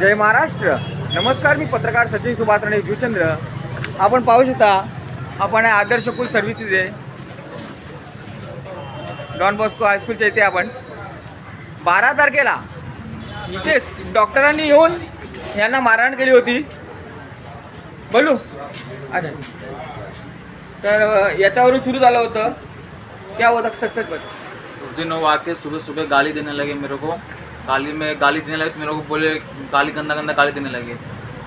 जय महाराष्ट्र. नमस्कार मी पत्रकार सचिन सुभाष राणे जुचंद्र आपण पाहू शकता आपण आहे आदर्श कुल सर्व्हिसेस आहे डॉन बॉस्को हायस्कूलच्या इथे आपण. बारा तारखेला इथेच डॉक्टरांनी येऊन यांना मारहाण केली होती. बोलू? अच्छा. तर याच्यावरून सुरू झालं होतं. क्या होतं सच सच बस उस दिन सुबह सुबह गाली देने लगे मेरे को. गाली में गाली देने लगे तो मेरे को बोले गाली गंदा गंदा गाली देने लगे।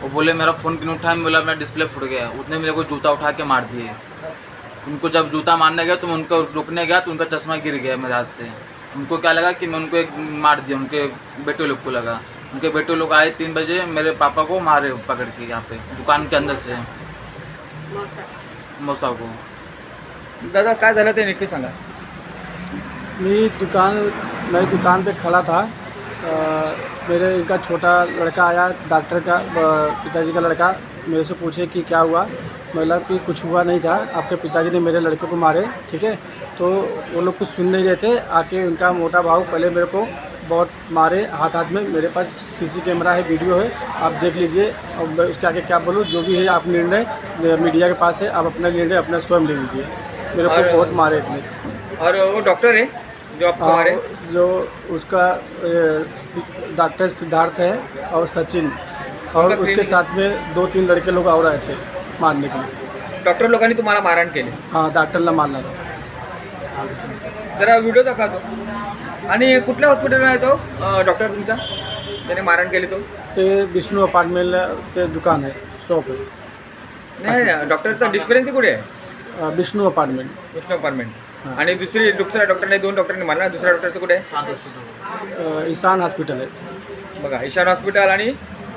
वो बोले मेरा फ़ोन क्यों उठाया? मैं बोला मेरा डिस्प्ले फूट गया। उसने मेरे को जूता उठा के मार दिए। उनको जब जूता मारने गया तो मैं उनको रुकने गया तो उनका चश्मा गिर गया मेरे हाथ से। उनको क्या लगा कि मैं उनको एक मार दिया उनके बेटे लोग को लगा। उनके बेटे लोग आए तीन बजे मेरे पापा को मारे पकड़ के यहाँ पे दुकान के अंदर से। मौसा। को। दादा काय झालं ते नक्की सांगा. दुकान मैं दुकान पे खड़ा था। अ, मेरे इनका छोटा लड़का आया डॉक्टर का पिताजी का लड़का मेरे से पूछे कि क्या हुआ? बोला कि कुछ हुआ नहीं था आपके पिताजी ने मेरे लड़के को मारे ठीक है? तो वो लोग कुछ सुन नहीं रहे थे आके उनका मोटा भाव पहले मेरे को बहुत मारे हाथ हाथ में मेरे पास सीसी कैमरा है वीडियो है आप देख लीजिए और मैं उसके आगे क्या बोलूँ जो भी है आप निर्णय मीडिया के पास है आप अपना निर्णय अपना स्वयं ले लीजिए मेरे को बहुत मारे इतने। और वो डॉक्टर है? जो आपको हाँ, मारे जो उसका डॉक्टर सिद्धार्थ है और सचिन। और उसके साथ में दो तीन लड़के लोग और आए थे मारने के लिए। डॉक्टर लोकांनी तुम्हाला मारहाण केली? हाँ डॉक्टरला मारना था। जरा व्हिडिओ दाखवतो आणि कुठल्या हॉस्पिटलला आहे तो? डॉक्टर तुमचा? त्याने मारहाण केली तो? ते विष्णू अपार्टमेंट पे दुकान है शॉप है नाही डॉक्टरचा डिस्पेन्सी कुठे आहे? विष्णू अपार्टमेंट. विष्णू अपार्टमेंट. हां. आणि दुसरी दुसऱ्या डॉक्टरने दोन डॉक्टरने मारला. दुसऱ्या डॉक्टरचं कुठे आहे? अ, ईशान हॉस्पिटल है बघा ईशान हॉस्पिटल आणि?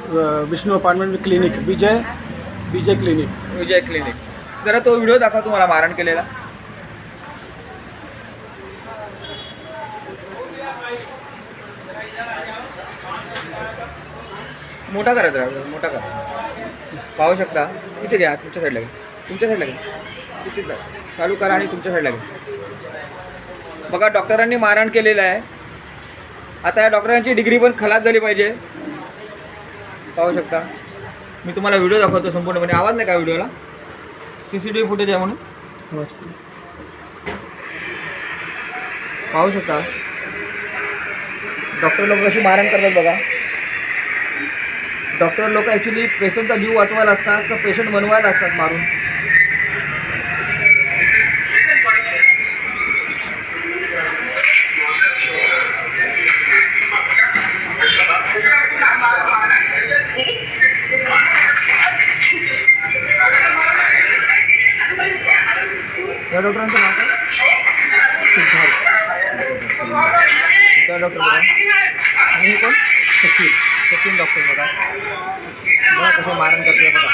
अ, विष्णू अपार्टमेंट में clinic Vijay Vijay clinic Vijay clinic जरा तो व्हिडिओ दाखवा तुम्हाला मारहाण केलेला. मोठा करा जरा मोठा करा. पाहू शकता. इथे घ्या तुमच्या साईडला घ्या. तुमच्या साईडला घ्या. इथे जा. चालू करा आणि तुमच्या साईडला घ्या. बघा डॉक्टरांनी मारहाण केलेलं आहे. आता या डॉक्टरांची डिग्री पण खलास झाली पाहिजे. पाहू शकता. मी तुम्हाला व्हिडिओ दाखवतो संपूर्णपणे. आवाज नाही का व्हिडिओला? C C T V footage आहे म्हणून? पाहू शकता. डॉक्टर लोक कशी मारहाण करतात बघा. डॉक्टर लोक ॲक्च्युली पेशंटचा जीव वाचवायला असतात तर पेशंट बनवायला असतात मारून? या डॉक्टरांचं नाव काय? सिद्धार्थ. डॉक्टर बघा. आणि हे कोण? सचिन. सचिन डॉक्टर बघा. बघा कसं मारण करतोय बघा.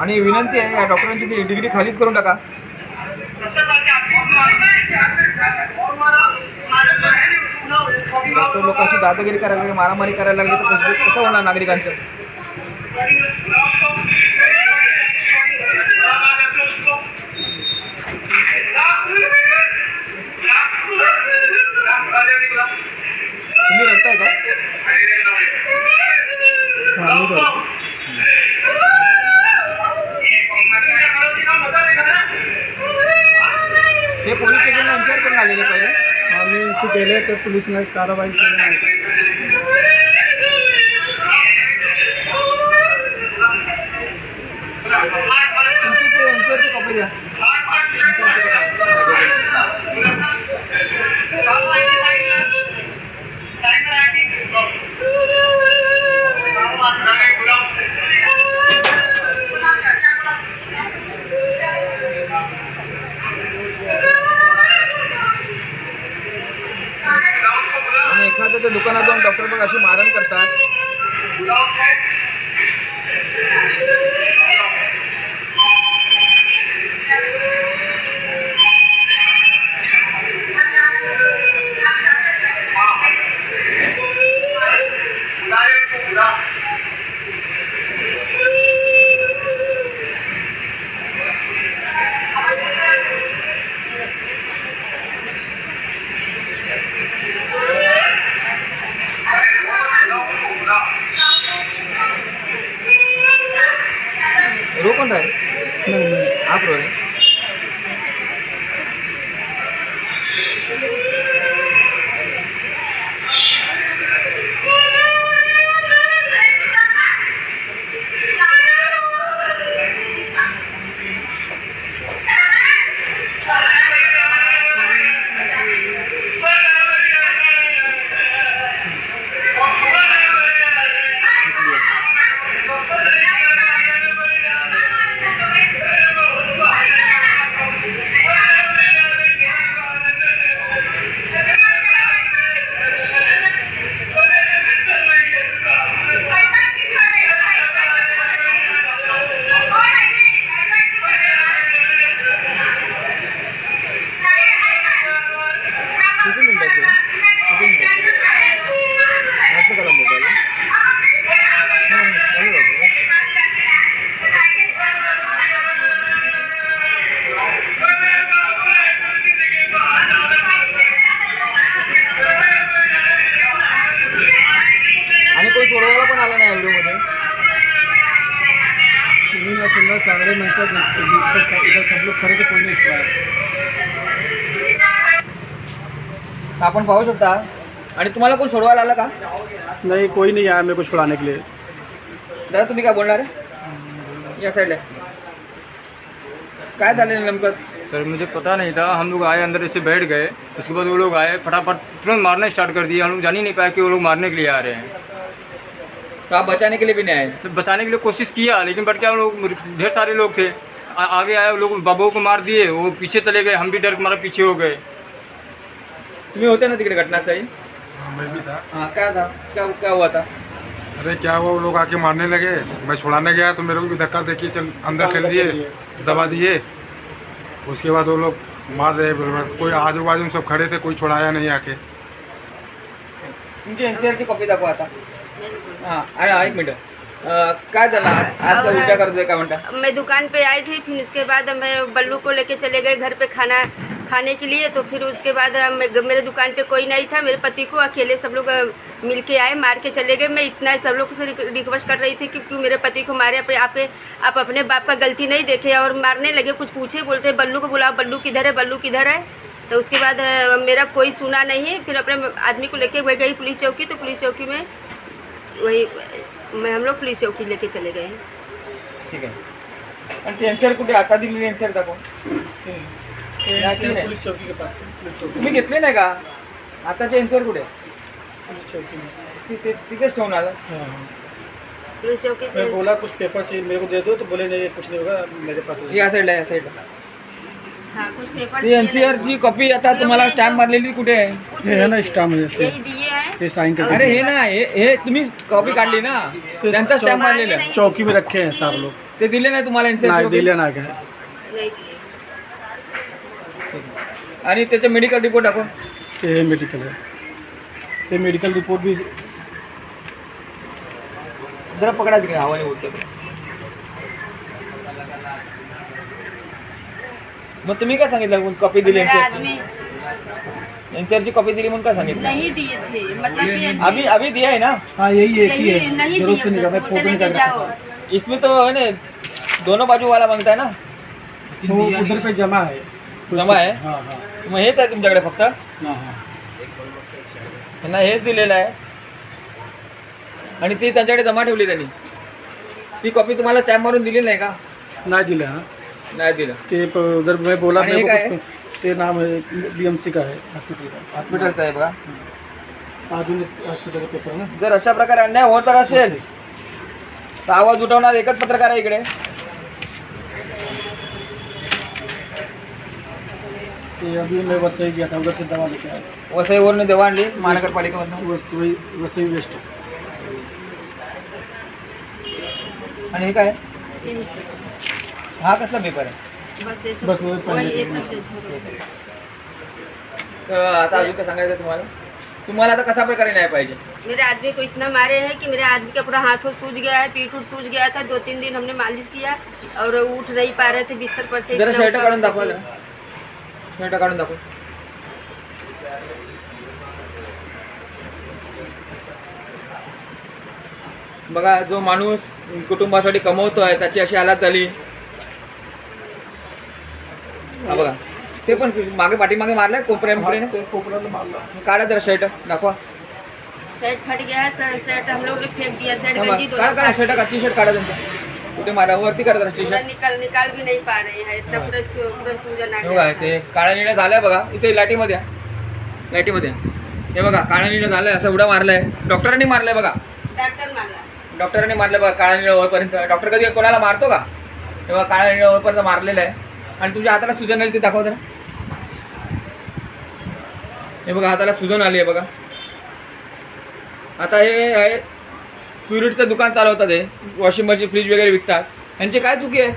आणि विनंती आहे या डॉक्टरांची ती डिग्री खालीच करून टाका. डॉक्टर लोक अशी दादागिरी करायला लागली मारामारी करायला लागली तर कसं होणार नागरिकांचं तुम्ही रडताय का हाँ, नहीं तो- हे पोलीस स्टेशनला इन्चार्ज करून आलेले पहिले? आम्ही इसे केले तर पोलिसने कारवाई केली. नाही तुमचे इन्चार्जचे कपडे द्या. ರೋಕೊಂಡ್ರೆ ಆಪ್ರೋರಿ कोण सोडवायला पण आला नाही तुम्ही ना सुंदर म्हणतात इधर इधर सब लोग खड़े थे कोई नहीं. तर आपण पाहू शकता. आणि तुम्हाला कोण सोडवायला आला का? नहीं कोई नहीं आया मेरे को छुड़ाने के लिए दादा तुम्ही काय बोलणार आहे? या साईडला काय झालेलं नेमकं? सर मुझे पता नहीं था। हम लोग आए अंदर ऐसे बैठ गए। उसके बाद वो लोग आए फटाफट तुरंत मारना स्टार्ट कर दिया। हम लोग जान ही नहीं पाए कि वो लोग मारने के लिए आ रहे हैं। तो आप बचाने के लिए भी नहीं आए? तो बचाने के लिए कोशिश किया लेकिन बट क्या लोग ढेर सारे लोग थे। आ, आगे आए लोग बाबू को मार दिए वो पीछे चले गए हम भी डर के मारा पीछे हो गए। तुम्ही होते ना तिकडे घटनास्थळी हाँ, मैं भी था। हाँ क्या था? क्या क्या हुआ था? अरे क्या हुआ? वो लोग आके मारने लगे। मैं छुड़ाने गया तो मेरे को भी धक्का देखिए चल अंदर ठेल दिए दबा दिए। उसके बाद वो लोग मार रहे कोई आजू बाजू में सब खड़े थे कोई छुड़ाया नहीं आके। तुमची एन सी आरची कॉपी आता। हाँ एक मिनट। काय झालं आज उलट्या करतोय काय म्हणता मैं दुकान पे आई थी, फिर उसके बाद मैं बल्लू को लेके चले गए घर पे खाना, खाने के लिए तो फिर उसके बाद मेरे दुकान पे कोई नहीं था, मेरे पति को अकेले सब लोग मिल के आए, मार के चले गए। मैं इतना सब लोग से रिक्वेस्ट कर रही थी कि क्यों मेरे पति को मारे आप आप आप अपने बाप का गलती नहीं देखे और मारने लगे, कुछ पूछे, बोलते, बल्लू को बुलाओ, बल्लू किधर है, बल्लू किधर है? तो उसके बाद मेरा कोई सुना नहीं, फिर अपने आदमी को लेके गई पुलिस चौकी तो पुलिस चौकी में वही मैं हम लोग पुलिस चौकी लेके चले गए। ठीक आहे आणि आर कुठे? आता दिलेली सी आर दाखव नाही. पुलिस चौकी के पास है, पुलिस चौकी। तुम्ही घेतले नाही का? सी आर कुठे? पुलिस चौकी में। ति- ति- तिथेच ठेवून आलं. हाँ हाँ। पुलिस चौकी से मैं बोला कुछ पेपर चाहिए मेरे को दे दो तो बोले नहीं कुछ नहीं होगा मेरे पास है। या साईडला या साईडला ती एन सी आरची कॉपी आता तुम्हाला स्टॅम्प मारलेली कुठे आहे? है ना नहीं स्टाम है दिए। यही दिए हैं। ये साइन अरे हे ना हे हे तुम्ही कॉपी काढली ना? त्यांचा स्टॅम्प मारलेला आहे. चौकी में रखे हैं सारे लोग. ते दिले नाही तुम्हाला ना एनसीआर दिले नहीं दिए। आणि त्याचे मेडिकल रिपोर्ट दाखव. ये मेडिकल है ये मेडिकल रिपोर्ट भी जरा पकडा तिकडे हवाने बोलतो मग तुम्ही काय सांगितलं? कॉपी दिली मेरा आदमी एनसीआरची कॉपी दिली म्हणून काय सांगितलं? नहीं दिए थे मतलब कि अभी अभी दिया है ना? हाँ यही एक ही है नहीं जरूर दिए निकाल फोटो बोलते लेके निकाल जाओ। इसमें तो है ना दोनों बाजू वाला मांगता है ना? वो उधर पे जमा है। जमा है? हाँ हाँ। मग हेच आहे तुमच्याकडे फक्त? हाँ हाँ। त्यांना हेच दिलेलं आहे. आणि ती त्यांच्याकडे जमा ठेवली त्यांनी. ती कॉपी तुम्हाला स्टॅम्प मारून दिली नाही का? ना दिले हाँ. नाही दिलं. के प- उधर मैं बोला अरे मेरे को ये कुछ ये नाम है बीएमसी का है हॉस्पिटल का हॉस्पिटलचं आहे बघा? आज हॉस्पिटल का पेपर है ना? जर अशा प्रकारे अन्याय होत असेल तर आवाज उठवणार एकच पत्रकार आहे इकडे. ये अभी मैं बस सही गया था उधर से दवा लेके आया वसईवरून देवा आणली महानगरपालिकेमधून. बस वही वैसे ही वेस्ट. आणि हे काय। हा कसला पेपर आहे? बस ये सब बस वही पहले वही ये के- सब जो छोड़ो। तर आता अजून काय सांगायचं आहे तुम्हाला? तुम्हाला आता कसा प्रकारे न्याय पाहिजे? मेरे आदमी को इतना मारे हैं कि मेरे आदमी का पूरा हाथों सूज गया है पीठ उठ सूज गया था। दो तीन दिन हमने मालिश किया और उठ नहीं पा रहे थे बिस्तर पर से जरा इतना शर्ट ऊपर काढून दाखवा। जरा. शर्ट काढून दाखव. बघा जो माणूस कुटुंबासाठी कमवतोय त्याची अशी हालत झाली. हा बघा. ते पण मागे पाठीमागे मारलाय कोपऱ्या ते कोपऱ्याला मारला. काढा जरा शर्ट दाखवा. शर्ट फट गया सर शर्ट हम लोग ने फेंक दिया शर्ट गंजी बघा. काढा शर्ट। काढा टी शर्ट काढा. त्यांचा कुठे मारा? वरती करा जरा टी पूरा शर्ट निकाल निकाल भी नहीं पा रहे हैं इतना। पूरा सू- पूरा सूजन आ बघा गया ते काळा निळा झालाय बघा. इथे लाटीमध्ये या. लाटीमध्ये या. हे बघा काळा निळा झालाय असं उडा मारलाय. डॉक्टरांनी मारलाय बघा. डॉक्टर डॉक्टरांनी मारलं बघा काळा निळा वरपर्यंत. डॉक्टर कधी कोणाला मारतो का? तेव्हा काळा निळा वरपर्यंत मारलेलं आहे. आणि तुझ्या हाताला सुजन आली ते दाखव जरा. हे बघा हाताला सुजन आली आहे बघा. आता हे आहे प्युरिटचं दुकान चालवतात हे. वॉशिंग मशीन फ्रीज वगैरे विकतात. यांची काय चुकी आहे?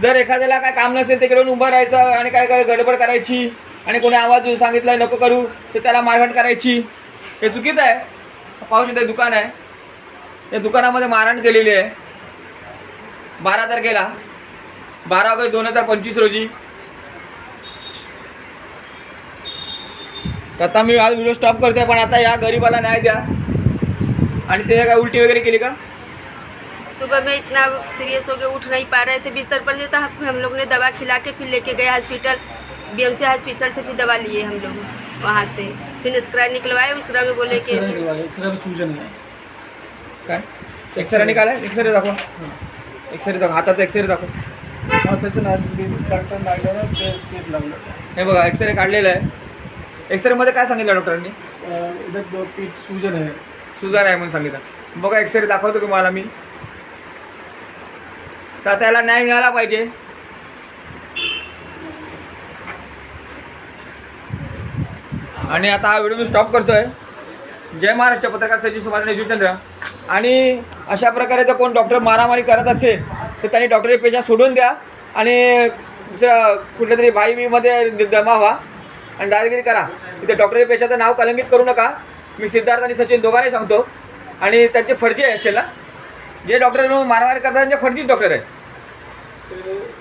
जर एखाद्याला काय काम नसेल तिकडून उभं राहायचं आणि काय काय गडबड करायची आणि कोणी आवाज सांगितला नको करू तर त्याला मारहाण करायची. हे चुकीचं आहे. पाहू शकता दुकान आहे. या दुकानामध्ये मारहाण केलेली आहे. बारा तारखेला. बारा ऑगस्ट दोन हजार पंचवीस रोजी. आता मी आज व्हिडिओ स्टॉप करतोय पण आता या गरीबाला न्याय द्या. आणि त्याने काय उलटी वगैरे केली का? सुबह में इतना सीरियस हो गए उठ नहीं पा रहे थे बिस्तर पर जो था हम लोग ने दवा खिला के फिर लेके गए हॉस्पिटल बीएमसी हॉस्पिटल से फिर दवा लिए हम लोग वहाँ से. फिर स्क्रा निकलवाए उसरा में बोले कि एक्सरे एक्सरे सूजन है। काय? एक्सरे निघाला एक्सरे दाखवा. एक्सरे दाखवा हाताचा एक्सरे दाखवा. त्याचं नाही डॉक्टर लागलं ते तेच लागलं. हे बघा एक्सरे काढलेला आहे. एक्सरेमध्ये काय सांगितलं डॉक्टरांनी पीठ सूजन है सुजार आहे म्हणून सांगितलं. बघा एक्सरे दाखवतो तुम्हाला मी. तर त्याला न्याय मिळाला पाहिजे. आणि आता हा व्हिडिओ मी स्टॉप करतोय. जय महाराष्ट्र पत्रकार सचिव सुभाष यजूचंद्र आणि अशा प्रकारे जर कोण डॉक्टर मारामारी करत असेल तर त्यांनी डॉक्टरी पेशा सोडून द्या आणि दुसऱ्या कुठल्या तरी भाई बीमध्ये जमा व्हा आणि दादागिरी करा. इथे डॉक्टरी पेशाचं नाव कलंकित करू नका. मी सिद्धार्थ आणि सचिन दोघांनाही सांगतो. आणि त्यांचे फर्जी आहे असेल जे डॉक्टर मारामारी करतात त्यांचे फर्जीच डॉक्टर आहे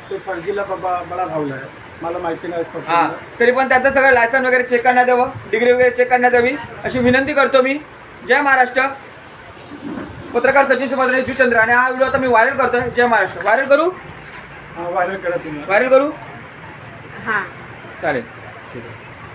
ते बाबा बडा आहे. मला माहिती नाही हां. तरी पण त्याचं सगळं लायसन वगैरे चेक करण्यात यावं. डिग्री वगैरे चेक करण्यात यावी. अशी विनंती करतो मी. जय महाराष्ट्र. पत्रकार सचिन सुभाष जुचंद्र आणि हा व्हिडिओ आता मी व्हायरल करतोय. जय महाराष्ट्र. व्हायरल करू? हा व्हायरल करा तुम्ही. व्हायरल करू? हाँ. चालेल.